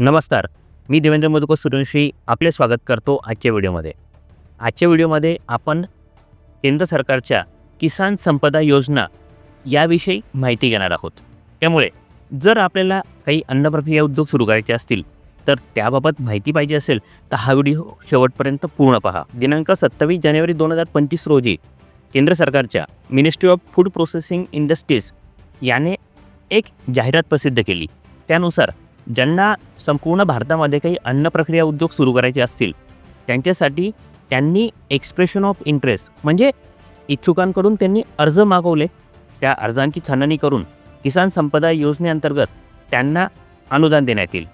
नमस्कार मी देवेंद्र मधुकर सूर्यवंशी आपले स्वागत करतो आजच्या व्हिडिओमध्ये. आजच्या व्हिडिओमध्ये आपण केंद्र सरकारच्या किसान संपदा योजना याविषयी माहिती घेणार आहोत. त्यामुळे जर आपल्याला काही अन्न प्रक्रिया उद्योग सुरू करायचे असतील तर त्याबाबत माहिती पाहिजे असेल तर हा व्हिडिओ शेवटपर्यंत पूर्ण पहा. दिनांक सत्तावीस जानेवारी दोन हजार पंचवीस रोजी केंद्र सरकारच्या ministry of food processing industries याने एक जाहिरात प्रसिद्ध केली. त्यानुसार ज्यांना संपूर्ण भारतामध्ये काही अन्न प्रक्रिया उद्योग सुरू करायचे असतील त्यांच्यासाठी त्यांनी एक्सप्रेशन ऑफ इंटरेस्ट म्हणजे इच्छुकांकडून त्यांनी अर्ज मागवले त्या अर्जांची छाननी करून किसान संपदा योजनेअंतर्गत त्यांना अनुदान देण्यात येईल.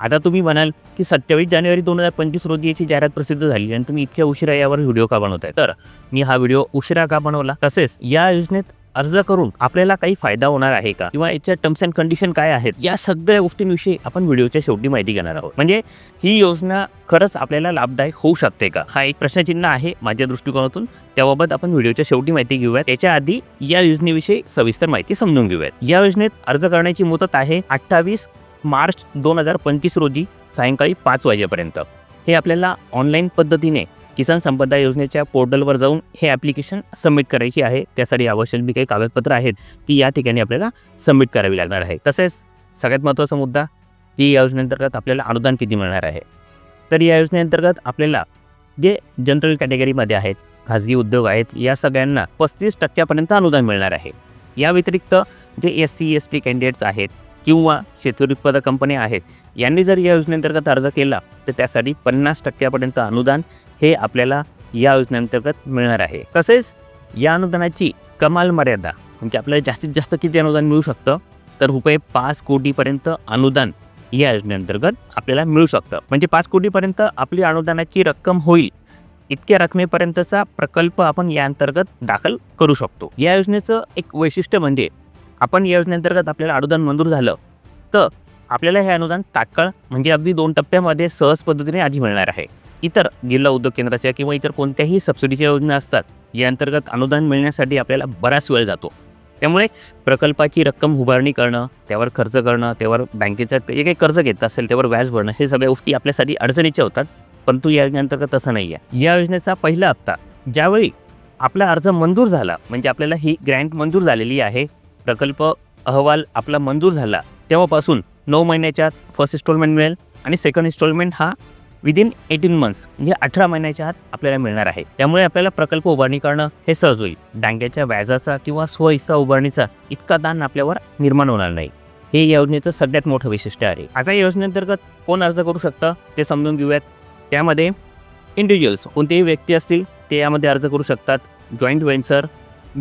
आता तुम्ही म्हणाल की सत्तावीस जानेवारी दोन हजार पंचवीस रोजी याची जाहिरात प्रसिद्ध झाली आणि तुम्ही इतक्या उशिरा यावर व्हिडिओ का बनवताय? तर मी हा व्हिडिओ उशिरा का बनवला? तसेच या योजनेत अर्ज करून आपल्याला काही फायदा होणार आहे का? किंवा याच्या टर्म्स अँड कंडिशन काय आहेत? या सगळ्या गोष्टींविषयी आपण व्हिडिओच्या शेवटी माहिती घेणार आहोत. म्हणजे ही योजना खरंच आपल्याला लाभदायक होऊ शकते का? हा एक प्रश्नचिन्ह आहे माझ्या दृष्टिकोनातून. त्याबाबत आपण व्हिडिओच्या शेवटी माहिती घेऊयात. त्याच्या आधी या योजनेविषयी सविस्तर माहिती समजून घेऊयात. या योजनेत अर्ज करण्याची मुदत आहे अठ्ठावीस मार्च दोन हजार पंचवीस रोजी सायंकाळी पाच वाजेपर्यंत. हे आपल्याला ऑनलाईन पद्धतीने किसान संपदा योजनेच्या पोर्टलवर जाऊन हे ॲप्लिकेशन सबमिट करायची आहे. त्यासाठी आवश्यक जी काही कागदपत्र आहेत ती या ठिकाणी आपल्याला सबमिट करावी लागणार आहे. तसेच सगळ्यात महत्त्वाचा मुद्दा की या योजनेअंतर्गत आपल्याला अनुदान किती मिळणार आहे? तर या योजनेअंतर्गत आपल्याला जे जनरल कॅटेगरीमध्ये आहेत खाजगी उद्योग आहेत या सगळ्यांना पस्तीस टक्क्यापर्यंत अनुदान मिळणार आहे. या व्यतिरिक्त जे S C S T candidates आहेत किंवा शेतकरी उत्पादक कंपन्या आहेत यांनी जर या योजनेअंतर्गत अर्ज केला तर त्यासाठी पन्नास टक्क्यापर्यंत अनुदान हे आपल्याला या योजनेअंतर्गत मिळणार आहे. तसेच या अनुदानाची कमाल मर्यादा म्हणजे आपल्याला जास्तीत जास्त किती अनुदान मिळू शकतं तर रुपये पाच कोटीपर्यंत अनुदान या योजनेअंतर्गत आपल्याला मिळू शकतं. म्हणजे पाच कोटीपर्यंत आपली अनुदानाची रक्कम होईल इतक्या रकमेपर्यंतचा प्रकल्प आपण या अंतर्गत दाखल करू शकतो. या योजनेचं एक वैशिष्ट्य म्हणजे आपण या योजनेअंतर्गत आपल्याला अनुदान मंजूर झालं तर आपल्याला हे अनुदान तात्काळ म्हणजे अगदी दोन टप्प्यामध्ये सहज पद्धतीने आधी मिळणार आहे. इतर जिल्हा उद्योग केंद्राच्या किंवा इतर कोणत्याही सबसिडीच्या योजना असतात या अंतर्गत अनुदान मिळण्यासाठी आपल्याला बराच वेळ जातो. त्यामुळे प्रकल्पाची रक्कम उभारणी करणं त्यावर खर्च करणं त्यावर बँकेचं जे काही कर्ज घेत असेल त्यावर व्याज भरणं हे सगळ्या गोष्टी आपल्यासाठी अडचणीच्या होतात परंतु या योजनेअंतर्गत तसं नाही आहे. या योजनेचा पहिला हप्ता ज्यावेळी आपला अर्ज मंजूर झाला म्हणजे आपल्याला ही ग्रँट मंजूर झालेली आहे प्रकल्प अहवाल आपला मंजूर झाला तेव्हापासून नऊ महिन्याच्या फर्स्ट इन्स्टॉलमेंट मिळेल आणि सेकंड इन्स्टॉलमेंट हा विदिन एटीन मंथ्स म्हणजे अठरा महिन्याच्या आत आपल्याला मिळणार आहे. त्यामुळे आपल्याला प्रकल्प उभारणी करणं हे सहज होईल. बँकेच्या व्याजाचा किंवा स्वहिस्सा उभारणीचा इतका दान आपल्यावर निर्माण होणार नाही. हे योजनेचं सगळ्यात मोठं वैशिष्ट्य आहे. आता या योजनेअंतर्गत कोण अर्ज करू शकतं ते समजून घेऊयात. त्यामध्ये इंडिव्हिज्युअल्स कोणतेही व्यक्ती असतील ते यामध्ये अर्ज करू शकतात. जॉईंट व्हेंचर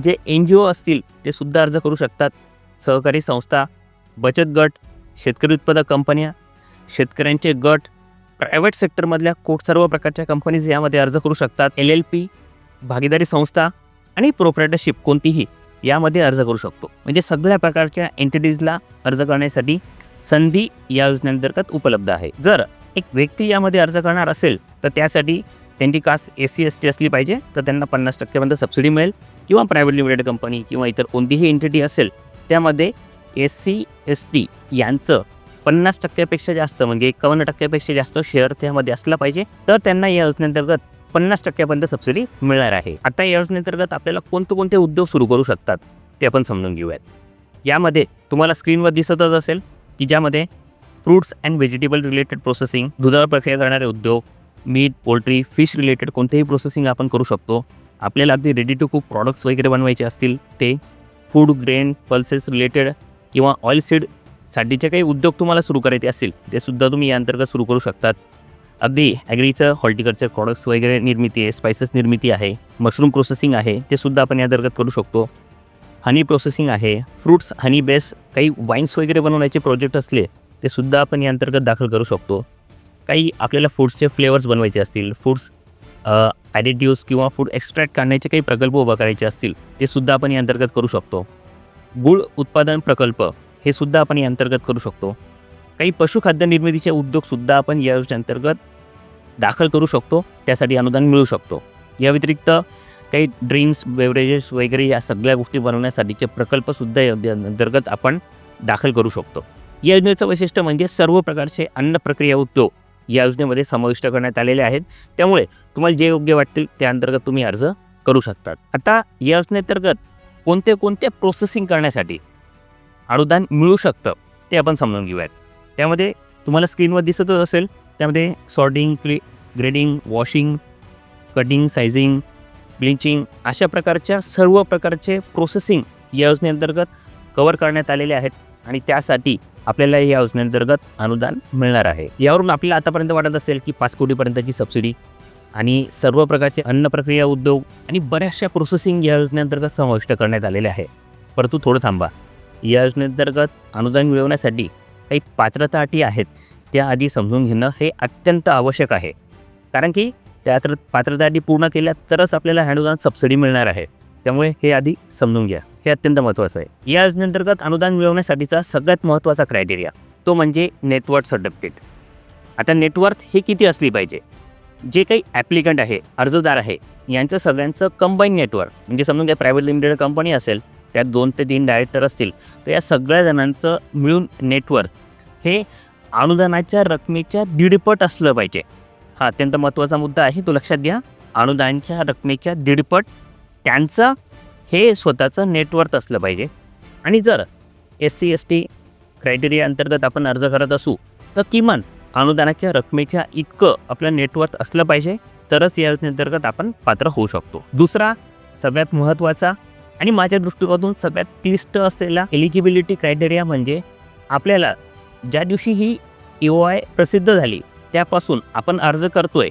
जे एन जी ओ असतील ते सुद्धा अर्ज करू शकतात. सहकारी संस्था बचत गट शेतकरी उत्पादक कंपन्या शेतकऱ्यांचे गट प्रायव्हेट सेक्टरमधल्या कोट सर्व प्रकारच्या कंपनीज यामध्ये अर्ज करू शकतात. एल एल पी भागीदारी संस्था आणि प्रोप्रेटरशिप कोणतीही यामध्ये अर्ज करू शकतो. म्हणजे सगळ्या प्रकारच्या एंटिटीजला अर्ज करण्यासाठी संधी या योजनेअंतर्गत उपलब्ध आहे. जर एक व्यक्ती यामध्ये अर्ज करणार असेल तर त्यासाठी त्यांची caste S C S T असली पाहिजे तर त्यांना पन्नास टक्क्यापर्यंत सबसिडी मिळेल. किंवा प्रायव्हेट लिमिटेड कंपनी किंवा इतर कोणतीही एंटिटी असेल त्यामध्ये एस सी एस टी यांचं पन्नास टक्क्यापेक्षा जास्त म्हणजे एकावन्न टक्क्यापेक्षा जास्त शेअर त्यामध्ये असला पाहिजे. तर त्यांना या योजनेअंतर्गत पन्नास टक्क्यापर्यंत सबसिडी मिळणार आहे. आता या योजनेअंतर्गत आपल्याला कोणते कोणते उद्योग सुरू करू शकतात ते आपण समजून घेऊयात. यामध्ये तुम्हाला स्क्रीनवर दिसतच असेल की ज्यामध्ये fruits and vegetable related processing दुधावर प्रक्रिया करणारे उद्योग मीट पोल्ट्री फिश रिलेटेड कोणतेही प्रोसेसिंग आपण करू शकतो. आपल्याला अगदी रेडी टू कुक प्रॉडक्ट्स वगैरे बनवायचे असतील ते फूड ग्रेन पल्सेस रिलेटेड किंवा ऑइल सीड साठीचे काही उद्योग तुम्हाला सुरू करायचे असतील ते सुद्धा तुम्ही या अंतर्गत सुरू करू शकतात. अगदी ॲग्रीचं हॉर्टिकल्चर प्रॉडक्ट्स वगैरे निर्मिती आहे स्पायसेस निर्मिती आहे मशरूम प्रोसेसिंग आहे ते सुद्धा आपण या अंतर्गत करू शकतो. हनी प्रोसेसिंग आहे फ्रूट्स हनी बेस काही वाईन्स वगैरे बनवण्याचे प्रोजेक्ट असले ते सुद्धा आपण या अंतर्गत दाखल करू शकतो. काही आपल्याला फूड्सचे फ्लेवर्स बनवायचे असतील फूड्स ॲडिटिव्स किंवा फूड एक्स्ट्रॅक्ट काढण्याचे काही प्रकल्प उभा करायचे असतील ते सुद्धा आपण या अंतर्गत करू शकतो. गुळ उत्पादन प्रकल्प. हे सुद्धा आपण या अंतर्गत करू शकतो. काही पशुखाद्य निर्मितीचे उद्योगसुद्धा आपण या योजनेअंतर्गत दाखल करू शकतो. त्यासाठी अनुदान मिळू शकतो. या व्यतिरिक्त काही ड्रिंक्स बेवरेजेस वगैरे या सगळ्या गोष्टी बनवण्यासाठीचे प्रकल्पसुद्धा या अंतर्गत आपण दाखल करू शकतो. या योजनेचं वैशिष्ट्य म्हणजे सर्व प्रकारचे अन्न प्रक्रिया उद्योग या योजनेमध्ये समाविष्ट करण्यात आलेले आहेत. त्यामुळे तुम्हाला जे योग्य वाटतील त्या अंतर्गत तुम्ही अर्ज करू शकतात. आता या योजनेअंतर्गत कोणते कोणते प्रोसेसिंग करण्यासाठी अनुदान मिळू शकतं ते आपण समजून घेऊयात. त्यामध्ये तुम्हाला स्क्रीनवर दिसतच असेल त्यामध्ये सॉर्टिंग क्ली grading washing cutting sizing bleaching अशा प्रकारच्या सर्व प्रकारचे प्रोसेसिंग या योजनेअंतर्गत कवर करण्यात आलेले आहेत आणि त्यासाठी आपल्याला या योजनेअंतर्गत अनुदान मिळणार आहे. यावरून आपल्याला आतापर्यंत वाटत असेल की पाच कोटीपर्यंतची सबसिडी आणि सर्व प्रकारचे अन्न प्रक्रिया उद्योग आणि बऱ्याचशा प्रोसेसिंग या योजनेअंतर्गत समाविष्ट करण्यात आलेले आहे. परंतु थोडं थांबा. या योजनेअंतर्गत अनुदान मिळवण्यासाठी काही पात्रता अटी आहेत त्या आधी समजून घेणं हे अत्यंत आवश्यक आहे. कारण की त्या पात्रता अटी पूर्ण केल्या तरच आपल्याला अनुदान सबसिडी मिळणार आहे. त्यामुळे हे आधी समजून घ्या. हे अत्यंत महत्त्वाचं आहे. या योजनेअंतर्गत अनुदान मिळवण्यासाठीचा सगळ्यात महत्त्वाचा क्रायटेरिया तो म्हणजे नेटवर्क सर्टिफिकेट. आता नेटवर्थ हे किती असली पाहिजे? जे काही ॲप्लिकंट आहे अर्जदार आहे यांचं सगळ्यांचं कंबाईन नेटवर्क म्हणजे समजून घ्या प्रायव्हेट लिमिटेड कंपनी असेल त्यात दोन ते तीन डायरेक्टर असतील तर या सगळ्या जणांचं मिळून नेटवर्क हे अनुदानाच्या रकमेच्या दीडपट असलं पाहिजे. हा अत्यंत महत्त्वाचा मुद्दा आहे तो लक्षात घ्या. अनुदानाच्या रकमेच्या दीडपट त्यांचं हे स्वतःचं नेटवर्थ असलं पाहिजे. आणि जर S C S T criteria अंतर्गत आपण अर्ज करत असू तर किमान अनुदानाच्या रकमेच्या इतकं आपलं नेटवर्थ असलं पाहिजे तरच या योजनेअंतर्गत आपण पात्र होऊ शकतो. दुसरा सगळ्यात महत्त्वाचा आणि माझ्या दृष्टिकोनातून सगळ्यात क्लिष्ट असलेला एलिजिबिलिटी क्रायटेरिया म्हणजे आपल्याला ज्या दिवशी ही ओ आय प्रसिद्ध झाली त्यापासून आपण अर्ज करतोय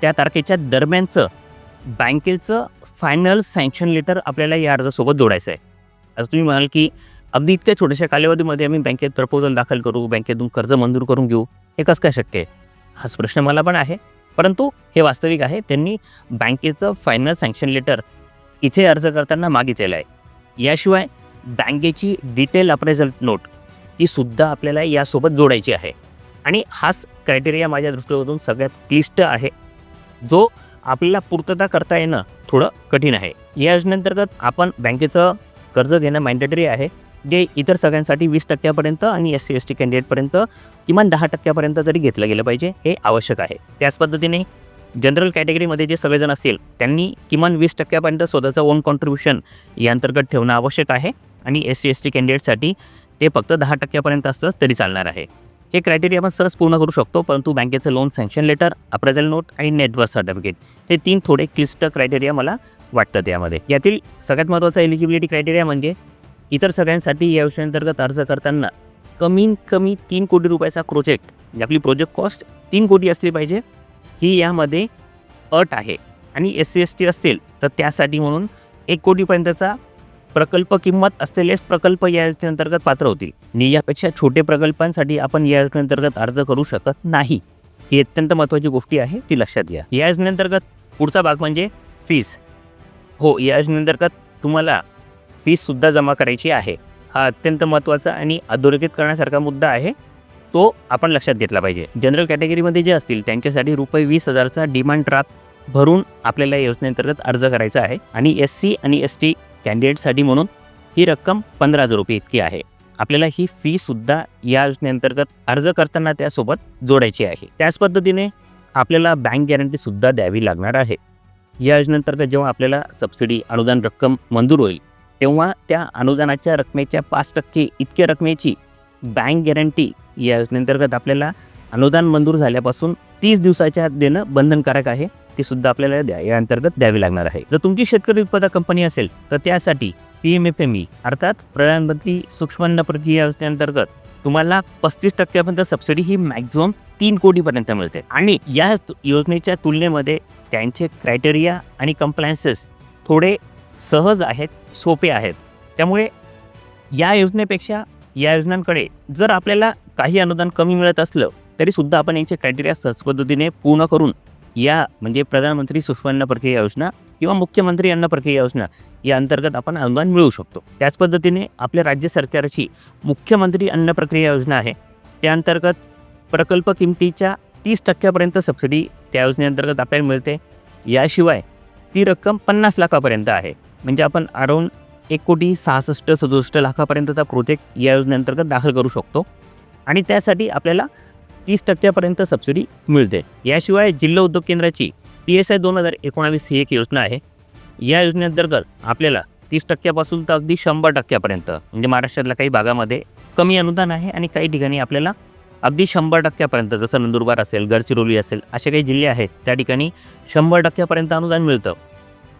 त्या तारखेच्या दरम्यानचं बँकेचं फायनल सँक्शन लेटर आपल्याला या अर्जासोबत जोडायचं आहे. आता तुम्ही म्हणाल की अगदी इतक्या छोट्याशा कालावधीमध्ये आम्ही बँकेत प्रपोजल दाखल करू बँकेतून कर्ज मंजूर करून घेऊ हे कसं काय शक्य आहे? हाच प्रश्न मला पण आहे. परंतु हे वास्तविक आहे त्यांनी बँकेचं फायनल सँक्शन लेटर इथे अर्ज करताना मागितलेला आहे. याशिवाय बँकेची डिटेल अप्रेझल नोट ती सुद्धा आपल्याला यासोबत जोडायची आहे. आणि हाच क्रायटेरिया माझ्या दृष्टीकोनातून सगळ्यात क्लिष्ट आहे. जो आपल्याला पूर्तता करता येणं थोडं कठीण आहे. या योजनेअंतर्गत आपण बँकेचं कर्ज घेणं मॅन्डेटरी आहे. जे इतर सगळ्यांसाठी वीस टक्क्यापर्यंत आणि एस सी एस टी कॅन्डिडेटपर्यंत किमान दहा टक्क्यापर्यंत तरी घेतलं गेलं पाहिजे हे आवश्यक आहे. त्याच पद्धतीने जनरल कॅटेगरीमध्ये जे सगळेजण असतील त्यांनी किमान वीस टक्क्यापर्यंत स्वतःचं ओन कॉन्ट्रीब्युशन या अंतर्गत ठेवणं आवश्यक आहे आणि एस सी एस टी कॅन्डिडेटसाठी ते फक्त दहा टक्क्यापर्यंत असलं तरी चालणार आहे. हे क्रायटेरिया आपण सहज पूर्ण करू शकतो परंतु बँकेचं loan sanction letter appraisal note आणि नेटवर्क सर्टिफिकेट हे तीन थोडे क्लिष्ट क्रायटेरिया मला वाटतं त्यामध्ये यातील सगळ्यात महत्त्वाचा एलिजिबिलिटी क्रायटेरिया म्हणजे इतर सगळ्यांसाठी या योजनेअंतर्गत अर्ज करताना कमीत कमी तीन कोटी रुपयाचा प्रोजेक्ट आपली प्रोजेक्ट कॉस्ट तीन कोटी असली पाहिजे ही यामध्ये अट आहे. आणि एस सी एस टी असतील तर त्यासाठी म्हणून एक कोटीपर्यंतचा प्रकल्प किंमत असलेलेच प्रकल्प या योजनेअंतर्गत पात्र होतील. आणि यापेक्षा छोटे प्रकल्पांसाठी आपण या योजनेअंतर्गत अर्ज करू शकत नाही. ही अत्यंत महत्त्वाची गोष्टी आहे ती लक्षात घ्या. या योजनेअंतर्गत पुढचा भाग म्हणजे फीज हो या योजनेअंतर्गत तुम्हाला फीससुद्धा जमा करायची आहे. हा अत्यंत महत्त्वाचा आणि अधोरेखित करण्यासारखा मुद्दा आहे. तो आपण लक्षात घेतला पाहिजे. जनरल कॅटेगरीमध्ये जे असतील त्यांच्यासाठी रुपये वीस हजारचा डिमांड ड्राफ्ट भरून आपल्याला या योजनेअंतर्गत अर्ज करायचा आहे. आणि एस सी आणि एस टी कॅन्डिडेटसाठी म्हणून ही रक्कम पंधरा हजार रुपये इतकी आहे. आपल्याला ही फीसुद्धा या योजनेअंतर्गत अर्ज करताना त्यासोबत जोडायची आहे. त्याच पद्धतीने आपल्याला बँक गॅरंटीसुद्धा द्यावी लागणार आहे. या योजनेअंतर्गत जेव्हा आपल्याला सबसिडी अनुदान रक्कम मंजूर होईल तेव्हा त्या अनुदानाच्या रकमेच्या पाच टक्के इतक्या रकमेची बँक गॅरंटी या योजनेअंतर्गत आपल्याला अनुदान मंजूर झाल्यापासून तीस दिवसाच्या आत देणं बंधनकारक आहे. ती सुद्धा आपल्याला द्या या अंतर्गत द्यावी लागणार आहे. जर तुमची शेतकरी उत्पादक कंपनी असेल तर त्यासाठी P M F M E अर्थात प्रधानमंत्री सूक्ष्म प्रक्रिया योजनेअंतर्गत तुम्हाला पस्तीस टक्क्यापर्यंत सबसिडी ही मॅक्झिमम तीन कोटीपर्यंत मिळते. आणि या तु- योजनेच्या तुलनेमध्ये त्यांचे क्रायटेरिया आणि कम्प्लायन्सेस थोडे सहज आहेत सोपे आहेत. त्यामुळे या योजनेपेक्षा या योजनांकडे जर आपल्याला काही अनुदान कमी मिळत असलं तरीसुद्धा आपण यांचे क्रायटेरिया सहज पद्धतीने पूर्ण करून या म्हणजे प्रधानमंत्री सूक्ष्म प्रक्रिया योजना किंवा मुख्यमंत्री अन्न प्रक्रिया योजना या अंतर्गत आपण अनुदान मिळवू शकतो. त्याच पद्धतीने आपल्या राज्य सरकारची मुख्यमंत्री अन्न प्रक्रिया योजना आहे. त्या अंतर्गत प्रकल्प किमतीच्या तीस टक्क्यापर्यंत सबसिडी त्या योजनेअंतर्गत आपल्याला मिळते. याशिवाय ती रक्कम पन्नास लाखापर्यंत आहे. म्हणजे आपण अराऊंड एक कोटी सहासष्ट सदुसष्ट लाखापर्यंतचा प्रोजेक्ट या योजनेअंतर्गत दाखल करू शकतो. आणि त्यासाठी आपल्याला तीस टक्क्यापर्यंत सबसिडी मिळते. याशिवाय जिल्हा उद्योग केंद्राची पी एस आय दोन हजार एकोणावीस ही एक योजना आहे. या योजनेअंतर्गत आपल्याला तीस टक्क्यापासून तर अगदी शंभर टक्क्यापर्यंत म्हणजे महाराष्ट्रातल्या काही भागामध्ये कमी अनुदान आहे आणि काही ठिकाणी आपल्याला अगदी शंभर टक्क्यापर्यंत जसं नंदुरबार असेल गडचिरोली असेल असे काही जिल्हे आहेत त्या ठिकाणी शंभर टक्क्यापर्यंत अनुदान मिळतं.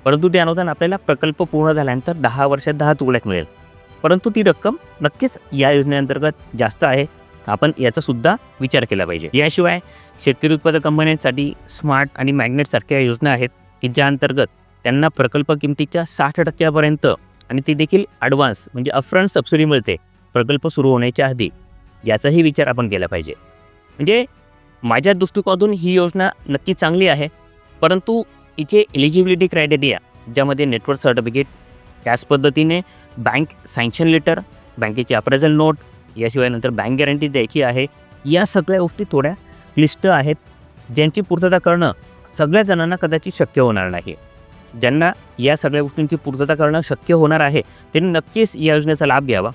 परंतु ते अनुदान आपल्याला प्रकल्प पूर्ण झाल्यानंतर दहा वर्षात दहा तुकड्यात मिळेल. परंतु ती रक्कम नक्कीच या योजनेअंतर्गत जास्त आहे. आपण याचासुद्धा विचार केला पाहिजे. याशिवाय शेतकरी उत्पादक कंपन्यांसाठी स्मार्ट आणि मॅग्नेटसारख्या योजना आहेत की ज्या अंतर्गत त्यांना प्रकल्प किमतीच्या साठ टक्क्यापर्यंत आणि ती देखील ॲडव्हान्स म्हणजे अपफ्रंट सबसिडी मिळते प्रकल्प सुरू होण्याच्या आधी याचाही विचार आपण केला पाहिजे. म्हणजे माझ्या दृष्टिकोनातून ही योजना नक्की चांगली आहे परंतु हिचे एलिजिबिलिटी क्रायटेरिया ज्यामध्ये नेटवर्क सर्टिफिकेट त्याच पद्धतीने बँक सँक्शन लेटर बँकेची अप्रेझल नोट याशिवाय नंतर बँक गॅरंटी द्यायची आहे. या सगळ्या गोष्टी थोड्या क्लिष्ट आहेत. ज्यांची पूर्तता करणं सगळ्या जणांना कदाचित शक्य होणार नाही. ज्यांना या सगळ्या गोष्टींची पूर्तता करणं शक्य होणार आहे त्यांनी नक्कीच या योजनेचा लाभ घ्यावा.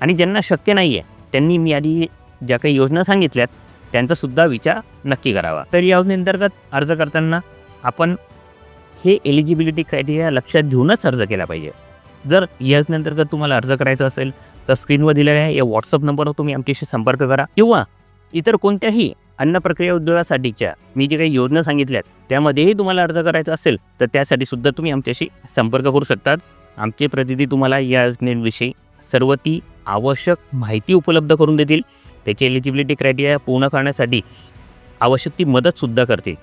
आणि ज्यांना शक्य नाही आहे त्यांनी मी आधी ज्या काही योजना सांगितल्यात त्यांचासुद्धा विचार नक्की करावा. तर या योजनेअंतर्गत अर्ज करताना आपण हे एलिजिबिलिटी क्रायटेरिया लक्षात घेऊनच अर्ज केला पाहिजे. जर योजनेअंतर्गत तुम्हाला अर्ज करायचा असेल तर स्क्रीनवर दिलेल्या आहे या व्हॉट्सअप नंबरवर तुम्ही आमच्याशी संपर्क करा. किंवा इतर कोणत्याही अन्न प्रक्रिया उद्योगासाठीच्या मी जे काही योजना सांगितल्यात त्यामध्येही तुम्हाला अर्ज करायचा असेल तर त्यासाठी सुद्धा तुम्ही आमच्याशी संपर्क करू शकतात. आमचे प्रतिनिधी तुम्हाला या योजनेविषयी सर्व ती आवश्यक माहिती उपलब्ध करून देतील. त्याची एलिजिबिलिटी क्रायटेरिया पूर्ण करण्यासाठी आवश्यक ती मदतसुद्धा करतील.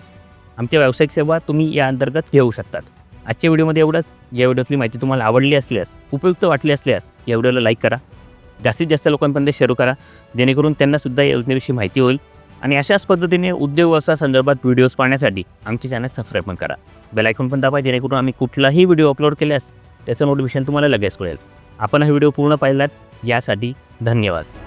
आमच्या व्यावसायिक सेवा तुम्ही या अंतर्गत घेऊ शकतात. आजच्या व्हिडिओमध्ये एवढंच. या व्हिडिओतली माहिती तुम्हाला आवडली असल्यास उपयुक्त वाटली असल्यास या व्हिडिओला लाईक करा. जास्तीत जास्त लोकांपर्यंत शेअर करा. जेणेकरून त्यांनासुद्धा या योजनेविषयी माहिती होईल. आणि अशाच पद्धतीने उद्योग व्यवसाय संदर्भात व्हिडिओज पाहण्यासाठी आमचे चॅनल सबस्क्राईब पण करा. बेल आयकॉन पण दाबा जेणेकरून आम्ही कुठलाही व्हिडिओ अपलोड केल्यास त्याचं नोटिफिकेशन तुम्हाला लगेच कळेल. आपण हा व्हिडिओ पूर्ण पाहिलात यासाठी धन्यवाद.